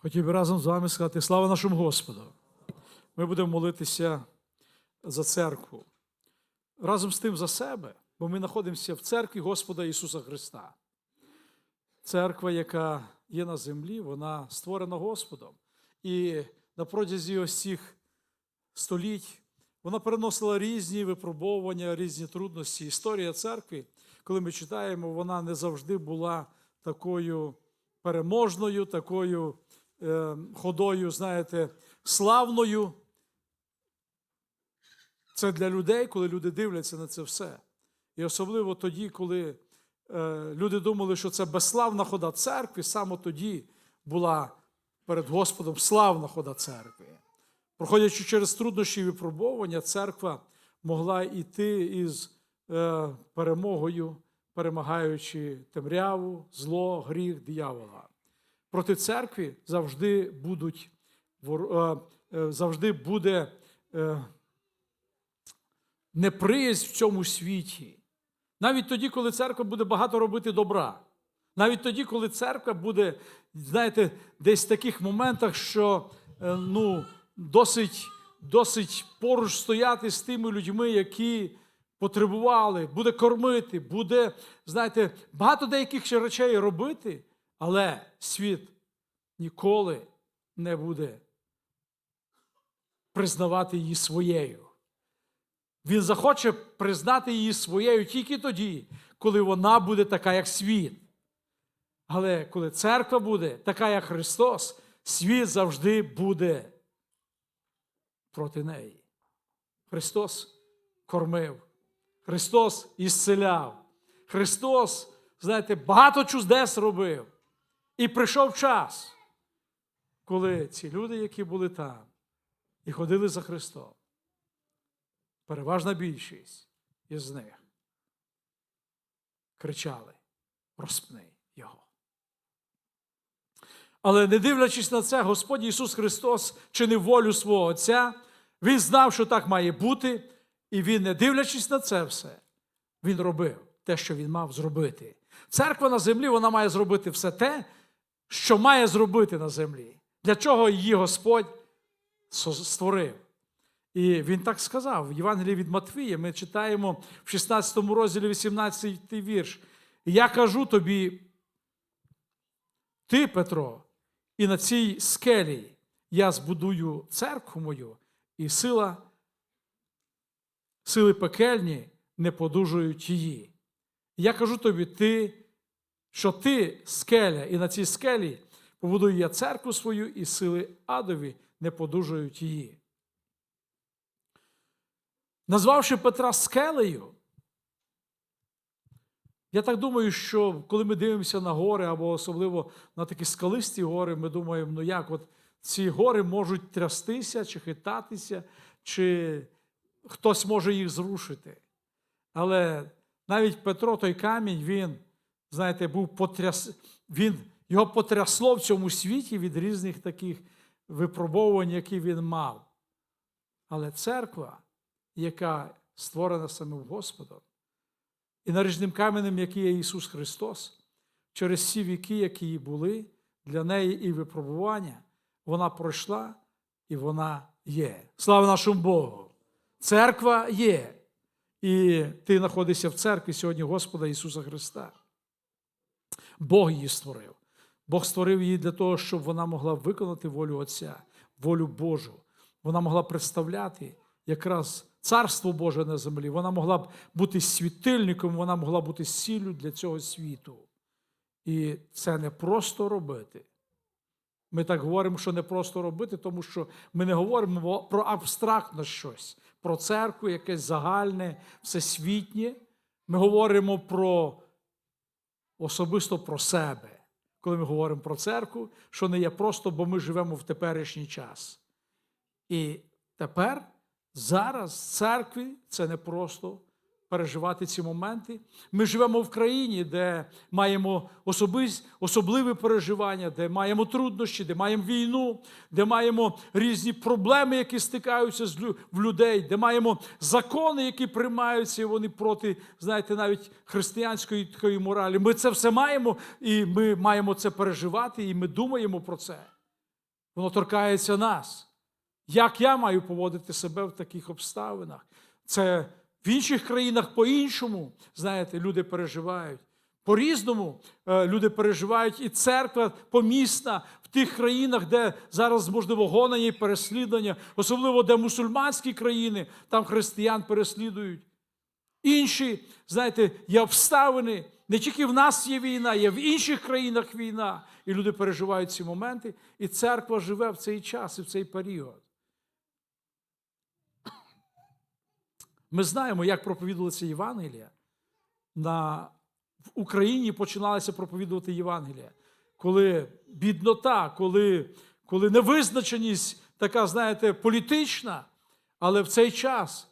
Хотів би разом з вами сказати слава нашому Господу. Ми будемо молитися за церкву. Разом з тим за себе, бо ми знаходимося в церкві Господа Ісуса Христа. Церква, яка є на землі, вона створена Господом. І на протязі ось цих століть вона переносила різні випробовування, різні трудності. Історія церкви, коли ми читаємо, вона не завжди була такою переможною, такою ходою, знаєте, славною. Це для людей, коли люди дивляться на це все. І особливо тоді, коли е, люди думали, що це безславна хода церкви, саме тоді була перед Господом славна хода церкви. Проходячи через труднощі і випробування, церква могла йти із е, перемогою, перемагаючи темряву, зло, гріх, диявола. Проти церкви завжди будуть е, е, завжди буде е, неприязнь в цьому світі. Навіть тоді, коли церква буде багато робити добра. Навіть тоді, коли церква буде, знаєте, десь в таких моментах, що ну, досить, досить поруч стояти з тими людьми, які потребували, буде кормити, буде, знаєте, багато деяких ще речей робити, але світ ніколи не буде признавати її своєю. Він захоче признати її своєю тільки тоді, коли вона буде така, як світ. Але коли церква буде така, як Христос, світ завжди буде проти неї. Христос кормив, Христос ісцеляв, Христос, знаєте, багато чудес робив. І прийшов час, коли ці люди, які були там і ходили за Христом, переважна більшість із них кричали: розпни його. Але не дивлячись на це, Господь Ісус Христос чинив волю свого Отця, Він знав, що так має бути, і Він, не дивлячись на це все, Він робив те, що Він мав зробити. Церква на землі вона має зробити все те, що має зробити на землі. Для чого її Господь створив. І він так сказав в Євангелії від Матвія, ми читаємо в 16 розділі 18 вірш. Я кажу тобі, ти, Петро, і на цій скелі я збудую церкву мою, і сила, сили пекельні не подужують її. Я кажу тобі, ти, що ти скеля, і на цій скелі побудую я церкву свою, і сили адові не подужують її. Назвавши Петра скелею, я так думаю, що коли ми дивимося на гори, або особливо на такі скалисті гори, ми думаємо, ну як от ці гори можуть трястися, чи хитатися, чи хтось може їх зрушити. Але навіть Петро, той камінь, він, знаєте, був потряс... він, його потрясло в цьому світі від різних таких випробовувань, які він мав. Але церква, яка створена самим Господом, і наріжним каменем, який є Ісус Христос, через всі віки, які її були, для неї і випробування, вона пройшла і вона є. Слава нашому Богу! Церква є. І ти знаходишся в церкві сьогодні Господа Ісуса Христа. Бог її створив. Бог створив її для того, щоб вона могла виконати волю Отця, волю Божу. Вона могла представляти якраз Царство Боже на землі. Вона могла б бути світильником, вона могла бути сіллю для цього світу. І це не просто робити. Ми так говоримо, що не просто робити, тому що ми не говоримо про абстрактне щось, про церкву, якесь загальне, всесвітнє. Ми говоримо про особисто про себе, коли ми говоримо про церкву, що не є просто, бо ми живемо в теперішній час. І тепер, зараз, церкві це не просто переживати ці моменти. Ми живемо в країні, де маємо особливі переживання, де маємо труднощі, де маємо війну, де маємо різні проблеми, які стикаються з в людей, де маємо закони, які приймаються, і вони проти, знаєте, навіть християнської такої моралі. Ми це все маємо, і ми маємо це переживати, і ми думаємо про це. воно торкається нас. Як я маю поводити себе в таких обставинах? Це в інших країнах по-іншому, знаєте, люди переживають. По-різному е, люди переживають, і церква помісна в тих країнах, де зараз можливо гонення і переслідування, особливо де мусульманські країни, там християн переслідують. Інші, знаєте, є обставини. Не тільки в нас є війна, є в інших країнах війна. І люди переживають ці моменти, і церква живе в цей час і в цей період. Ми знаємо, як проповідувалася Євангелія. На, в Україні починалося проповідувати Євангелія. Коли біднота, коли, коли невизначеність така, знаєте, політична, але в цей час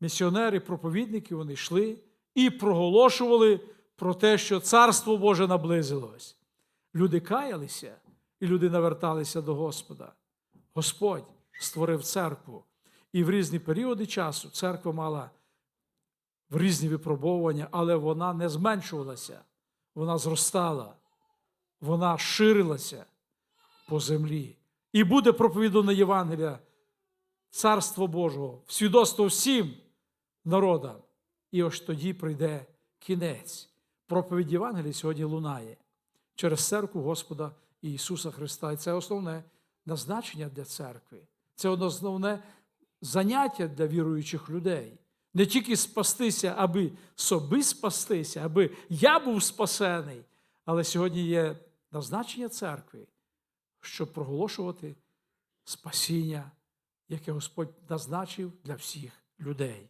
місіонери, проповідники, вони йшли і проголошували про те, що Царство Боже наблизилось. Люди каялися, і люди наверталися до Господа. Господь створив церкву. І в різні періоди часу церква мала в різні випробовування, але вона не зменшувалася, вона зростала, вона ширилася по землі. І буде проповідана Євангелія Царство Божого, свідоцтво всім народам. І ось тоді прийде кінець. Проповідь Євангелії сьогодні лунає через церкву Господа Ісуса Христа. І це основне назначення для церкви. Це основне заняття для віруючих людей. Не тільки спастися, аби соби спастися, аби я був спасений, але сьогодні є назначення церкви, щоб проголошувати спасіння, яке Господь назначив для всіх людей.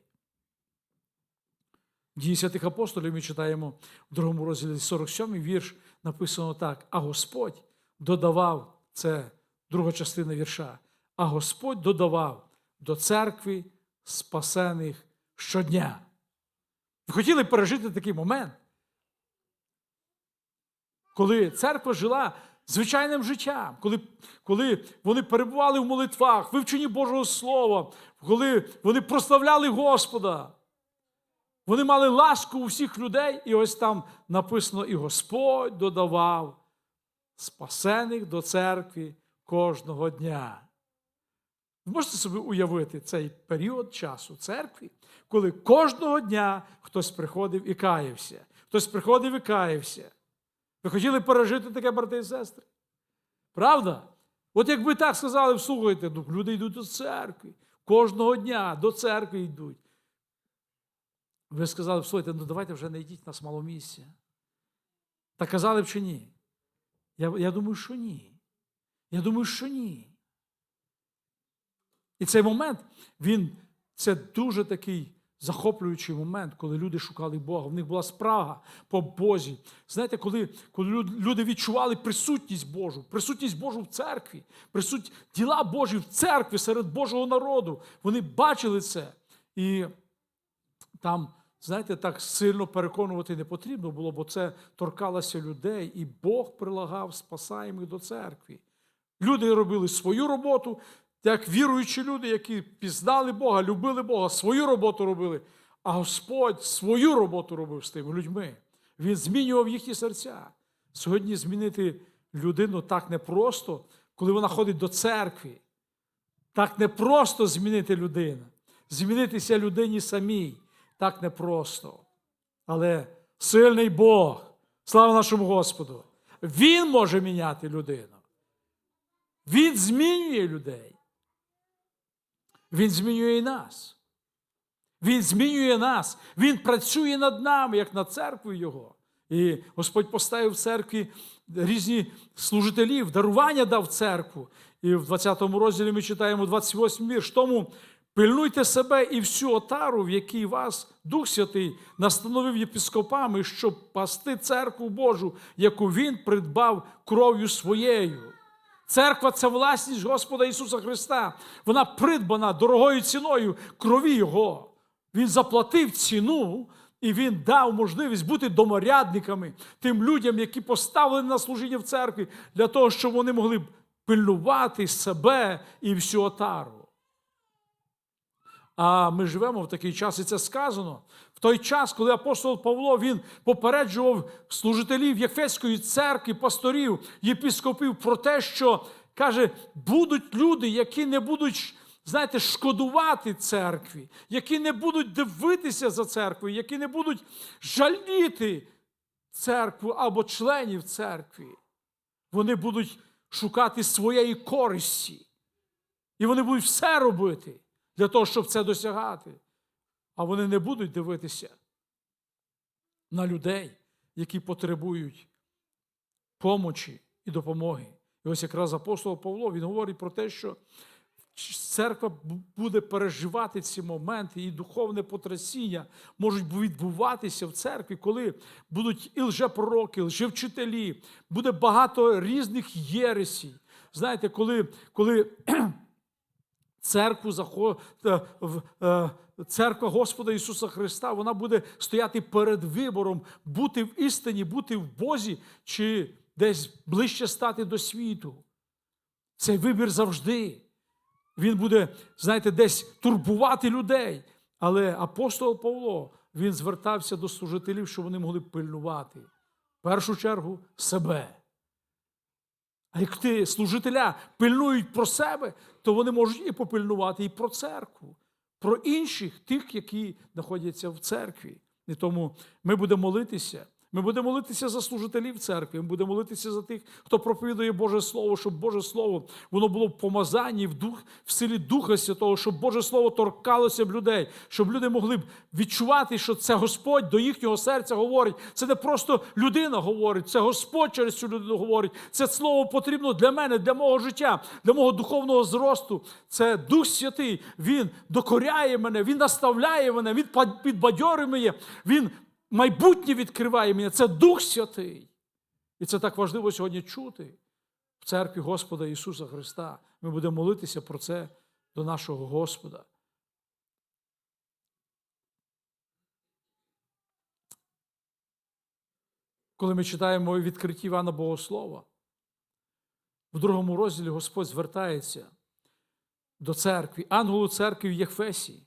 Дії святих апостолів ми читаємо в другому розділі 47 вірш, написано так: А Господь додавав, це друга частина вірша, а Господь додавав до церкви спасених щодня. Ви хотіли пережити такий момент, коли церква жила звичайним життям, коли, коли вони перебували в молитвах, вивченні Божого Слова, коли вони прославляли Господа. Вони мали ласку у всіх людей, і ось там написано: і Господь додавав спасених до церкви кожного дня. Ви можете собі уявити цей період часу церкви, коли кожного дня хтось приходив і каявся, хтось приходив і каявся. Ви хотіли пережити таке, брати і сестри? Правда? От якби так сказали, слухайте, ну, люди йдуть до церкви, кожного дня до церкви йдуть. Ви сказали б, слухайте, ну давайте вже не йдіть, нас мало місця. Та казали б, чи ні? Я, я думаю, що ні. Я думаю, що ні. І цей момент, він це дуже такий захоплюючий момент, коли люди шукали Бога. В них була спрага по Бозі. Знаєте, коли коли люди відчували присутність Божу, присутність Божу в церкві, присуть діла Божі в церкві серед Божого народу. Вони бачили це. І там, знаєте, так сильно переконувати не потрібно було, бо це торкалося людей, і Бог прилагав спасаємих до церкви. Люди робили свою роботу, як віруючі люди, які пізнали Бога, любили Бога, свою роботу робили, а Господь свою роботу робив з тими людьми. Він змінював їхні серця. Сьогодні змінити людину так непросто, коли вона ходить до церкви. Так непросто змінити людину. Змінитися людині самій. Так непросто. Але сильний Бог, слава нашому Господу, Він може міняти людину. Він змінює людей. Він змінює і нас. Він змінює нас. Він працює над нами, як над церквою Його. І Господь поставив в церкві різні служителів, дарування дав церкву. І в 20 розділі ми читаємо 28 вірш. Тому пильнуйте себе і всю отару, в якій вас Дух Святий настановив єпископами, щоб пасти церкву Божу, яку Він придбав кров'ю своєю. Церква це власність Господа Ісуса Христа. Вона придбана дорогою ціною крові Його. Він заплатив ціну і Він дав можливість бути доморядниками тим людям, які поставлені на служіння в церкві, для того, щоб вони могли пильнувати себе і всю отару. А ми живемо в такий час, і це сказано. В той час, коли апостол Павло він попереджував служителів Єфеської церкви, пасторів, єпіскопів про те, що Каже, будуть люди, які не будуть, знаєте, шкодувати церкві, які не будуть дивитися за церквою, які не будуть жаліти церкву або членів церкви. Вони будуть шукати своєї користі. І вони будуть все робити для того, щоб це досягати. А вони не будуть дивитися на людей, які потребують помочі і допомоги. І ось якраз апостол Павло він говорить про те, що церква буде переживати ці моменти, і духовне потрясіння можуть відбуватися в церкві, коли будуть і лжепророки, і лжевчителі, буде багато різних єресій. Знаєте, коли, коли церкву е, е, церква Господа Ісуса Христа, вона буде стояти перед вибором, бути в істині, бути в Бозі, чи десь ближче стати до світу. Цей вибір завжди. Він буде, знаєте, десь турбувати людей. Але апостол Павло він звертався до служителів, щоб вони могли пильнувати в першу чергу себе. А як ти служителя пильнують про себе, то вони можуть і попильнувати і про церкву, про інших, тих, які знаходяться в церкві. І тому ми будемо молитися. Ми будемо молитися за служителів церкви, ми будемо молитися за тих, хто проповідує Боже Слово, щоб Боже Слово воно було в помазанні в дух, в силі Духа Святого, щоб Боже Слово торкалося б людей, щоб люди могли б відчувати, що це Господь до їхнього серця говорить. Це не просто людина говорить, це Господь через цю людину говорить. Це слово потрібно для мене, для мого життя, для мого духовного зросту. Це Дух Святий. Він докоряє мене, він наставляє мене, він підбадьорює мене, він майбутнє відкриває мене. Це Дух Святий. І це так важливо сьогодні чути в церкві Господа Ісуса Христа. Ми будемо молитися про це до нашого Господа. Коли ми читаємо відкритті Івана Богослова, в другому розділі Господь звертається до церкви, ангелу церкви в Єхфесії.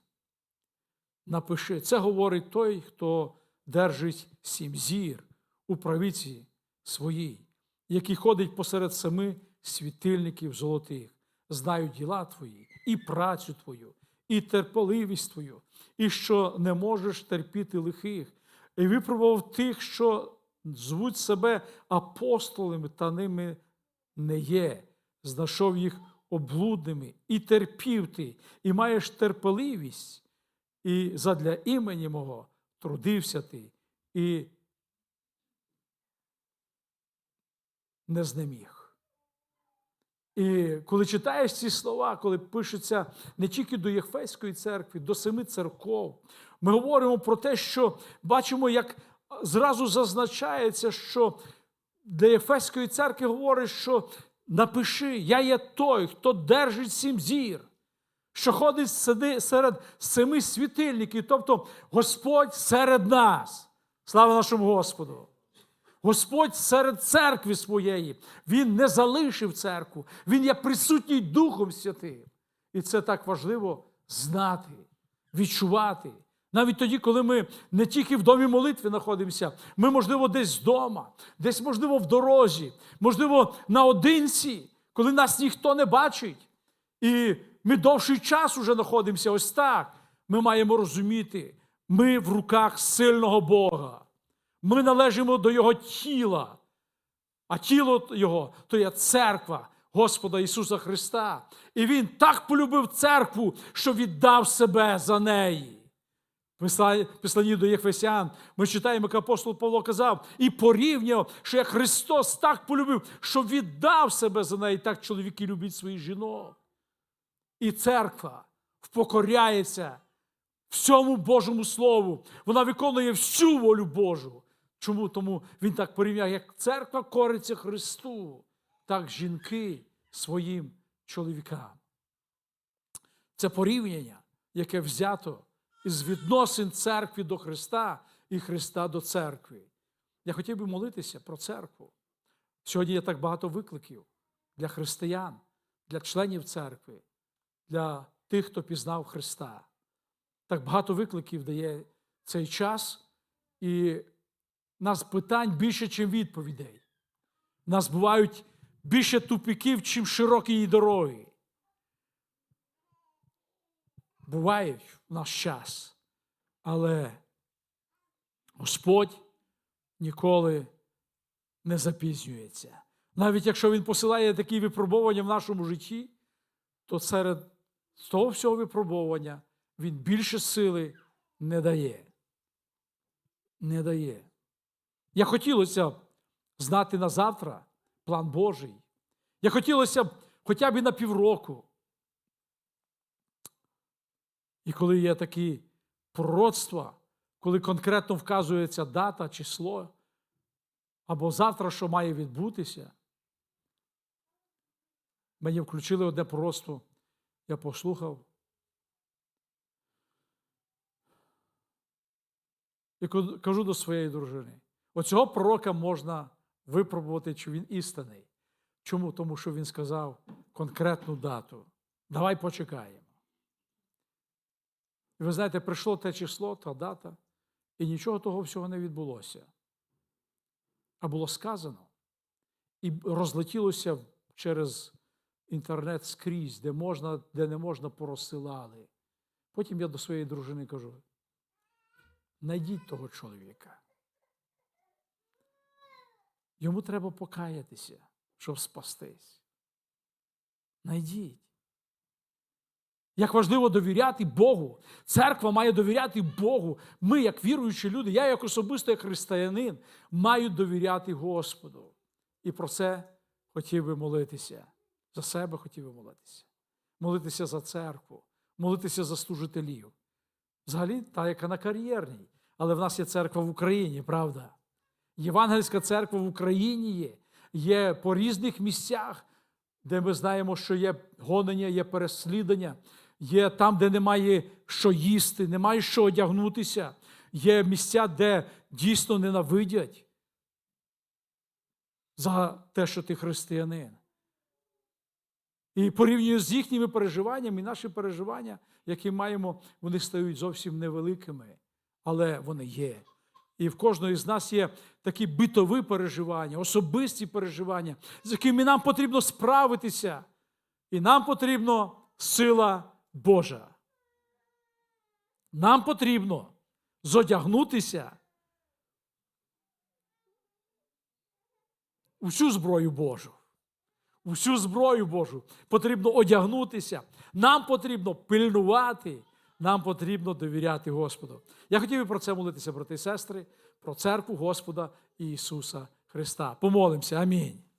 Напиши, це говорить той, хто держить сім зір у правиці своїй, який ходить посеред семи світильників золотих, знають діла твої, і працю твою, і терпеливість твою, і що не можеш терпіти лихих, і випробував тих, що звуть себе апостолами, та ними не є, знайшов їх облудними, і терпів ти, і маєш терпеливість, і задля імені мого трудився ти і не знеміг. І коли читаєш ці слова, коли пишуться не тільки до Єхфейської церкви, до семи церков, ми говоримо про те, що бачимо, як зразу зазначається, що для Єфеської церкви говорить, що напиши, я є той, хто держить сім зір що ходить серед семи світильників, тобто Господь серед нас. Слава нашому Господу! Господь серед церкви своєї, Він не залишив церкву, Він є присутній Духом Святим. І це так важливо знати, відчувати. Навіть тоді, коли ми не тільки в домі молитви знаходимося, ми, можливо, десь вдома, десь, можливо, в дорозі, можливо, наодинці, коли нас ніхто не бачить. І ми довший час уже знаходимося ось так. Ми маємо розуміти, ми в руках сильного Бога. Ми належимо до Його тіла, а тіло Його то є церква Господа Ісуса Христа. І Він так полюбив церкву, що віддав себе за неї. В Післанні до Єфесян ми читаємо, як апостол Павло казав, і порівняв, що як Христос так полюбив, що віддав себе за неї, так чоловіки люблять своїх жінок. І церква впокоряється всьому Божому Слову. Вона виконує всю волю Божу. Чому? Тому він так порівняв, як церква кориться Христу, так жінки своїм чоловікам. Це порівняння, яке взято із відносин церкви до Христа і Христа до церкви. Я хотів би молитися про церкву. Сьогодні є так багато викликів для християн, для членів церкви для тих, хто пізнав Христа. Так багато викликів дає цей час, і нас питань більше, ніж відповідей. Нас бувають більше тупиків, чим широкі дороги. Бувають в наш час, але Господь ніколи не запізнюється. Навіть якщо Він посилає такі випробування в нашому житті, то серед того всього випробування Він більше сили не дає. Не дає. Я хотілося б знати на завтра план Божий. Я хотілося б хоча б і на півроку. І коли є такі пророцтва, коли конкретно вказується дата, число, або завтра, що має відбутися, мені включили одне пророцтво, я послухав. І кажу до своєї дружини: оцього пророка можна випробувати, чи він істинний. Чому? Тому що він сказав конкретну дату. Давай почекаємо. І ви знаєте, прийшло те число, та дата, і нічого того всього не відбулося. А було сказано і розлетілося через інтернет скрізь, де можна, де не можна, порозсилали. Потім я до своєї дружини кажу: найдіть того чоловіка. Йому треба покаятися, щоб спастись. Найдіть. Як важливо довіряти Богу. Церква має довіряти Богу. Ми, як віруючі люди, я, як особисто як християнин, маю довіряти Господу. І про це хотів би молитися. За себе хотів би молитися. Молитися за церкву, молитися за служителів. Взагалі, та, яка на кар'єрній. Але в нас є церква в Україні, правда? Євангельська церква в Україні є, є по різних місцях, де ми знаємо, що є гонення, є переслідування, є там, де немає що їсти, немає що одягнутися, є місця, де дійсно ненавидять за те, що ти християнин. І порівнюю з їхніми переживаннями, наші переживання, які маємо, вони стають зовсім невеликими, але вони є. І в кожного з нас є такі битові переживання, особисті переживання, з якими нам потрібно справитися. І нам потрібна сила Божа. Нам потрібно зодягнутися у всю зброю Божу. Всю зброю Божу потрібно одягнутися. Нам потрібно пильнувати, нам потрібно довіряти Господу. Я хотів би про це молитися, брати і сестри, про церкву Господа Ісуса Христа. Помолимося. Амінь.